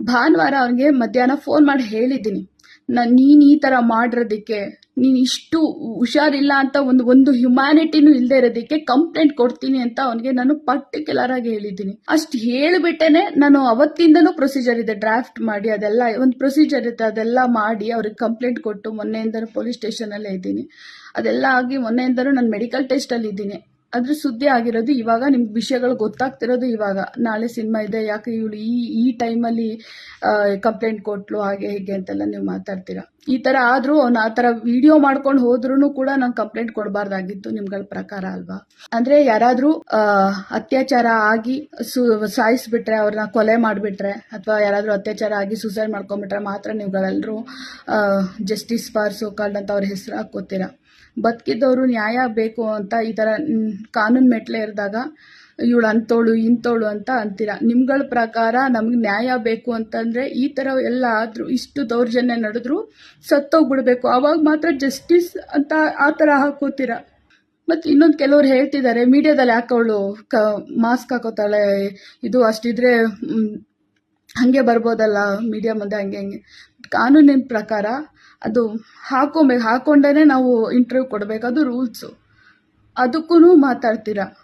ಭಾನುವಾರ ಅವ್ರಿಗೆ ಮಧ್ಯಾಹ್ನ ಫೋನ್ ಮಾಡಿ ಹೇಳಿದ್ದೀನಿ. ನಾನು ನೀನು ಈ ಥರ ಮಾಡಿರೋದಕ್ಕೆ, ನೀನು ಇಷ್ಟು ಹುಷಾರಿಲ್ಲ ಅಂತ ಒಂದು ಒಂದು ಹ್ಯುಮ್ಯಾನಿಟಿನೂ ಇಲ್ಲದೆ ಇರೋದಕ್ಕೆ ಕಂಪ್ಲೇಂಟ್ ಕೊಡ್ತೀನಿ ಅಂತ ಅವನಿಗೆ ನಾನು ಪರ್ಟಿಕ್ಯುಲರ್ ಆಗಿ ಹೇಳಿದ್ದೀನಿ. ಅಷ್ಟು ಹೇಳಿಬಿಟ್ಟೇನೆ ನಾನು ಅವತ್ತಿಂದನೂ ಪ್ರೊಸೀಜರ್ ಇದೆ ಡ್ರಾಫ್ಟ್ ಮಾಡಿ ಅದೆಲ್ಲ, ಒಂದು ಪ್ರೊಸೀಜರ್ ಇದೆ ಅದೆಲ್ಲ ಮಾಡಿ ಅವ್ರಿಗೆ ಕಂಪ್ಲೇಂಟ್ ಕೊಟ್ಟು ಮೊನ್ನೆಯಿಂದನೂ ಪೊಲೀಸ್ ಸ್ಟೇಷನಲ್ಲೇ ಇದ್ದೀನಿ. ಅದೆಲ್ಲ ಆಗಿ ಮೊನ್ನೆಯಿಂದನೂ ನಾನು ಮೆಡಿಕಲ್ ಟೆಸ್ಟಲ್ಲಿ ಇದ್ದೀನಿ ಅದ್ರ ಸುದ್ದಿ ಆಗಿರೋದು ಇವಾಗ ನಿಮ್ಗೆ ವಿಷಯಗಳು ಗೊತ್ತಾಗ್ತಿರೋದು ಇವಾಗ. ನಾಳೆ ಸಿನಿಮಾ ಇದೆ, ಯಾಕೆ ಇವಳು ಈ ಈ ಟೈಮಲ್ಲಿ ಕಂಪ್ಲೇಂಟ್ ಕೊಟ್ಲು, ಹಾಗೆ ಹೀಗೆ ಅಂತೆಲ್ಲ ನೀವು ಮಾತಾಡ್ತೀರಾ? ಈ ಥರ ಆದರೂ ಅವ್ನು ಆ ಥರ ವಿಡಿಯೋ ಮಾಡ್ಕೊಂಡು ಹೋದ್ರೂ ಕೂಡ ನಾನು ಕಂಪ್ಲೇಂಟ್ ಕೊಡಬಾರ್ದಾಗಿತ್ತು ನಿಮ್ಗಳ ಪ್ರಕಾರ ಅಲ್ವಾ? ಅಂದರೆ ಯಾರಾದರೂ ಅತ್ಯಾಚಾರ ಆಗಿ ಸು, ಸಾಯಿಸ್ಬಿಟ್ರೆ ಅವ್ರನ್ನ ಕೊಲೆ ಮಾಡಿಬಿಟ್ರೆ, ಅಥವಾ ಯಾರಾದರೂ ಅತ್ಯಾಚಾರ ಆಗಿ ಸುಸೈಡ್ ಮಾಡ್ಕೊಂಬಿಟ್ರೆ ಮಾತ್ರ ನೀವುಗಳೆಲ್ಲರೂ ಜಸ್ಟಿಸ್ ಫಾರ್ ಸೋಕಾಲ್ಡ್ ಅಂತ ಅವ್ರ ಹೆಸರು ಹಾಕೋತೀರಾ ಬದುಕಿದ್ದವರು ನ್ಯಾಯ ಬೇಕು ಅಂತ ಈ ಥರ ಕಾನೂನು ಮೆಟ್ಲೆ ಇರಿದಾಗ, ಇವಳು ಅಂತೋಳು ಇಂಥೋಳು ಅಂತ ಅಂತೀರ? ನಿಮ್ಗಳ ಪ್ರಕಾರ ನಮ್ಗೆ ನ್ಯಾಯ ಬೇಕು ಅಂತಂದರೆ ಈ ಥರ ಎಲ್ಲ ಆದರೂ, ಇಷ್ಟು ದೌರ್ಜನ್ಯ ನಡೆದ್ರು ಸತ್ತೋಗ್ಬಿಡ್ಬೇಕು. ಅವಾಗ ಮಾತ್ರ ಜಸ್ಟಿಸ್ ಅಂತ ಆ ಥರ ಹಾಕೋತೀರ? ಮತ್ತು ಇನ್ನೊಂದು ಕೆಲವ್ರು ಹೇಳ್ತಿದ್ದಾರೆ ಮೀಡಿಯಾದಲ್ಲಿ ಅವಳು ಕ, ಮಾಸ್ಕ್ ಹಾಕೋತಾಳೆ? ಇದು ಅಷ್ಟಿದ್ರೆ ಹಾಗೆ ಬರ್ಬೋದಲ್ಲ, ಮೀಡಿಯಾ ಮುಂದೆ ಹಂಗೆ ಹಂಗೆ. ಕಾನೂನಿನ ಪ್ರಕಾರ ಅದು ಹಾಕೊಬೇಕು ಹಾಕೊಂಡೇ ನಾವು ಇಂಟರ್ವ್ಯೂ ಕೊಡಬೇಕು. ಅದು ರೂಲ್ಸು. ಅದಕ್ಕೂ ಮಾತಾಡ್ತೀರಾ?